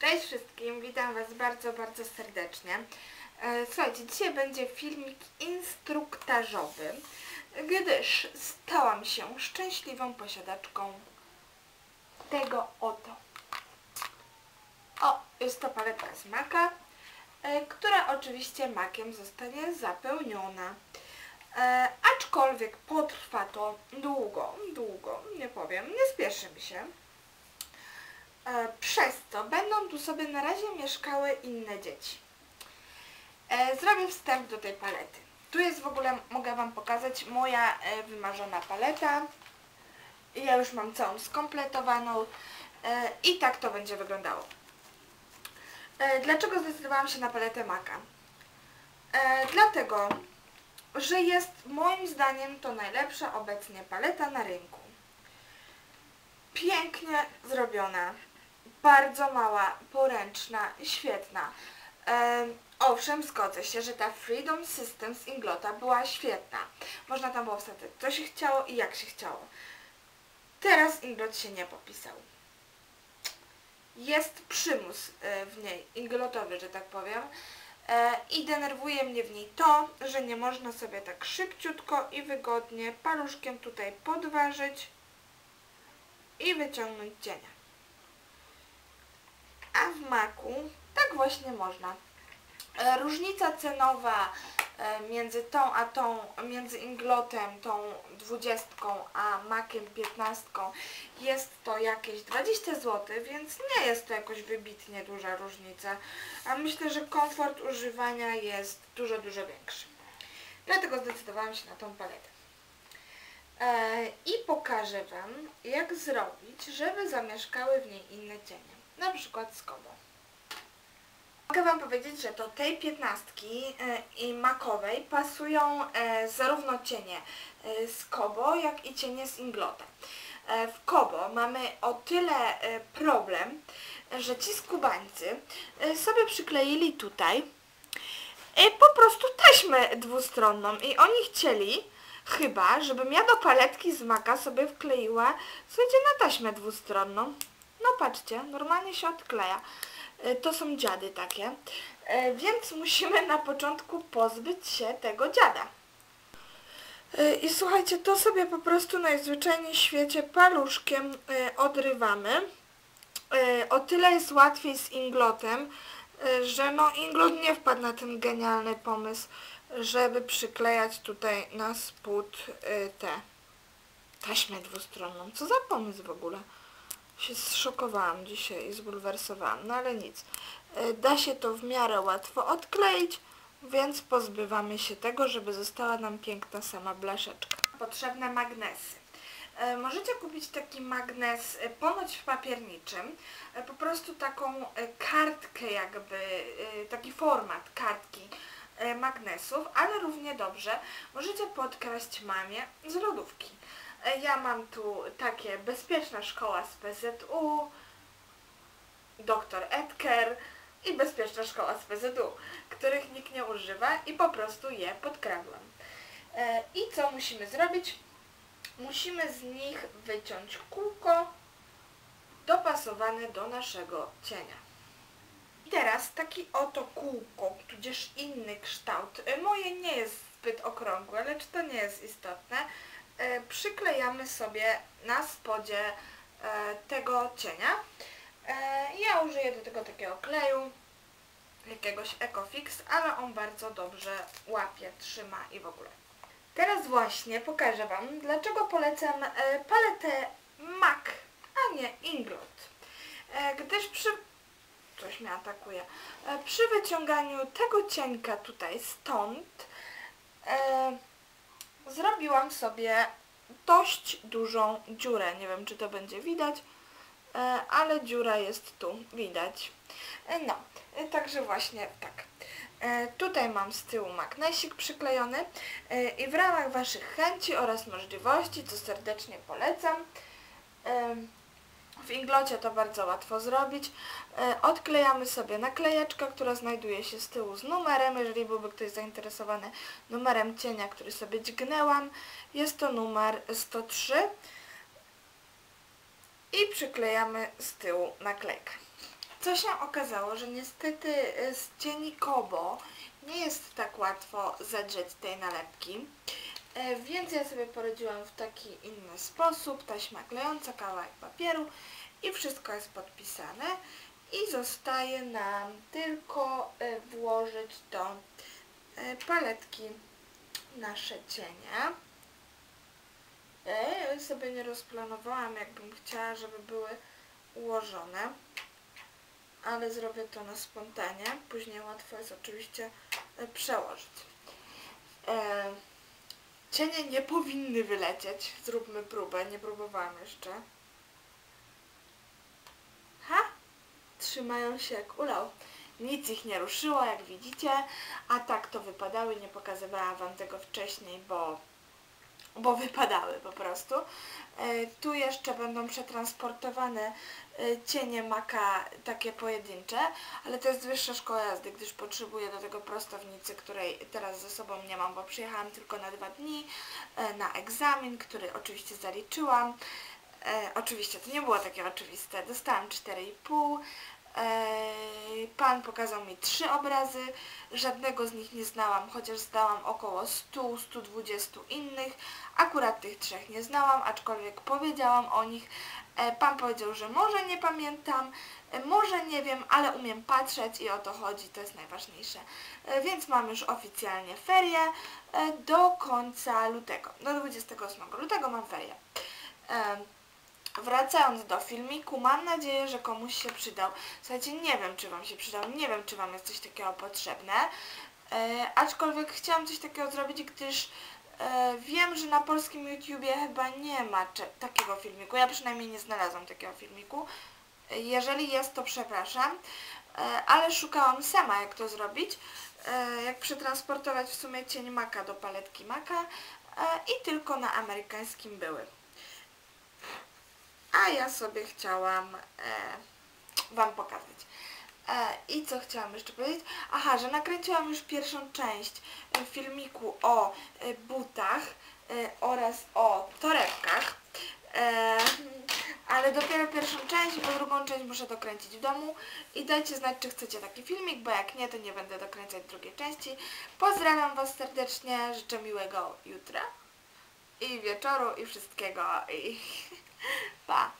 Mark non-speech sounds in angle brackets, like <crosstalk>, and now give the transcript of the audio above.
Cześć wszystkim, witam Was bardzo, bardzo serdecznie. E, Słuchajcie, dzisiaj będzie filmik instruktażowy, gdyż stałam się szczęśliwą posiadaczką tego oto. O, jest to paletka z maka, e, która oczywiście makiem zostanie zapełniona. E, aczkolwiek potrwa to długo, długo, nie powiem, nie spieszy mi się. Przez co będą tu sobie na razie mieszkały inne dzieci. E, zrobię wstęp do tej palety. Tu jest w ogóle, mogę Wam pokazać, moja e, wymarzona paleta. Ja już mam całą skompletowaną e, i tak to będzie wyglądało. Dlaczego zdecydowałam się na paletę Maka? Dlatego, że jest moim zdaniem to najlepsza obecnie paleta na rynku. Pięknie zrobiona, bardzo mała, poręczna, świetna. Em, owszem, zgodzę się, że ta Freedom System z Inglota była świetna. Można tam było wstawiać co się chciało i jak się chciało. Teraz Inglot się nie popisał. Jest przymus e, w niej, inglotowy, że tak powiem. E, I denerwuje mnie w niej to, że nie można sobie tak szybciutko i wygodnie paluszkiem tutaj podważyć i wyciągnąć cienia. A w maku tak właśnie można. E, Różnica cenowa e, między tą a tą, między inglotem, tą dwudziestką, a makiem piętnastką jest to jakieś 20 zł, więc nie jest to jakoś wybitnie duża różnica. A myślę, że komfort używania jest dużo, dużo większy. Dlatego zdecydowałam się na tą paletę. E, I pokażę Wam, jak zrobić, żeby zamieszkały w niej inne cienie. Na przykład z Kobo. Mogę Wam powiedzieć, że do tej piętnastki e, i makowej pasują e, zarówno cienie e, z Kobo, jak i cienie z Inglota. W Kobo mamy o tyle problem, że ci skubańcy sobie przykleili tutaj po prostu taśmę dwustronną i oni chcieli chyba, żebym ja do paletki z maka sobie wkleiła, słuchajcie, na taśmę dwustronną. No patrzcie, normalnie się odkleja. E, To są dziady takie. E, Więc musimy na początku pozbyć się tego dziada. E, I słuchajcie, to sobie po prostu najzwyczajniej w świecie paluszkiem odrywamy. O tyle jest łatwiej z inglotem, że no inglot nie wpadł na ten genialny pomysł, żeby przyklejać tutaj na spód tę taśmę dwustronną. Co za pomysł w ogóle? Się zszokowałam dzisiaj i zbulwersowałam, no ale nic. E, Da się to w miarę łatwo odkleić, więc pozbywamy się tego, żeby została nam piękna sama blaszeczka. Potrzebne magnesy. E, Możecie kupić taki magnes e, ponoć w papierniczym, po prostu taką kartkę jakby, taki format kartki magnesów, ale równie dobrze możecie podkraść mamie z lodówki. E, Ja mam tu takie Bezpieczna Szkoła z PZU, Dr. Edker i Bezpieczna Szkoła z PZU, których nikt nie używa i po prostu je podkradłam. E, I co musimy zrobić? Musimy z nich wyciąć kółko dopasowane do naszego cienia. I teraz taki oto kółko, tudzież inny kształt. E, Moje nie jest zbyt okrągłe, lecz to nie jest istotne. E, Przyklejamy sobie na spodzie e, tego cienia. E, Ja użyję do tego takiego kleju, jakiegoś Ecofix, ale on bardzo dobrze łapie, trzyma i w ogóle. Teraz właśnie pokażę Wam, dlaczego polecam paletę MAC, a nie Inglot. Gdyż przy... Coś mnie atakuje. Przy wyciąganiu tego cienka tutaj stąd zrobiłam sobie dość dużą dziurę. Nie wiem, czy to będzie widać, e, ale dziura jest tu, widać. E, No, e, także właśnie tak. Tutaj mam z tyłu magnesik przyklejony i w ramach Waszych chęci oraz możliwości, co serdecznie polecam, w inglocie to bardzo łatwo zrobić. E, Odklejamy sobie naklejeczkę, która znajduje się z tyłu z numerem, jeżeli byłby ktoś zainteresowany numerem cienia, który sobie dźgnęłam. Jest to numer 103 i przyklejamy z tyłu naklejkę. Co się okazało, że niestety e, z cieni Kobo nie jest tak łatwo zedrzeć tej nalepki. E, Więc ja sobie poradziłam w taki inny sposób. Taśma klejąca, kawałek papieru i wszystko jest podpisane. I zostaje nam tylko e, włożyć do e, paletki nasze cienie. Ja sobie nie rozplanowałam, jakbym chciała, żeby były ułożone, ale zrobię to na spontanie. Później łatwo jest oczywiście przełożyć. Cienie nie powinny wylecieć. Zróbmy próbę, nie próbowałam jeszcze. Ha! Trzymają się jak ulał. Nic ich nie ruszyło, jak widzicie, a tak to wypadały. Nie pokazywałam Wam tego wcześniej, bo bo wypadały po prostu. E, Tu jeszcze będą przetransportowane e, cienie maka takie pojedyncze, ale to jest wyższa szkoła jazdy, gdyż potrzebuję do tego prostownicy, której teraz ze sobą nie mam, bo przyjechałam tylko na dwa dni e, na egzamin, który oczywiście zaliczyłam. Oczywiście to nie było takie oczywiste. Dostałam 4,5. E, Pan pokazał mi trzy obrazy, żadnego z nich nie znałam, chociaż zdałam około 100-120 innych. Akurat tych trzech nie znałam, aczkolwiek powiedziałam o nich. E, Pan powiedział, że może nie pamiętam, e, może nie wiem, ale umiem patrzeć i o to chodzi, to jest najważniejsze. Więc mam już oficjalnie ferie do końca lutego. Do 28 lutego mam ferie. Wracając do filmiku, mam nadzieję, że komuś się przydał. Słuchajcie, nie wiem, czy Wam się przydał, nie wiem, czy Wam jest coś takiego potrzebne. E, aczkolwiek chciałam coś takiego zrobić, gdyż e, wiem, że na polskim YouTubie chyba nie ma takiego filmiku. Ja przynajmniej nie znalazłam takiego filmiku. E, Jeżeli jest, to przepraszam. E, ale szukałam sama, jak to zrobić. E, jak przetransportować w sumie cień maka do paletki maka. E, I tylko na amerykańskim były. A ja sobie chciałam e, Wam pokazać. E, I co chciałam jeszcze powiedzieć? Aha, że nakręciłam już pierwszą część e, filmiku o e, butach e, oraz o torebkach. Ale dopiero pierwszą część, bo drugą część muszę dokręcić w domu i dajcie znać, czy chcecie taki filmik, bo jak nie, to nie będę dokręcać drugiej części. Pozdrawiam Was serdecznie, życzę miłego jutra i wieczoru i wszystkiego i <laughs> 吧。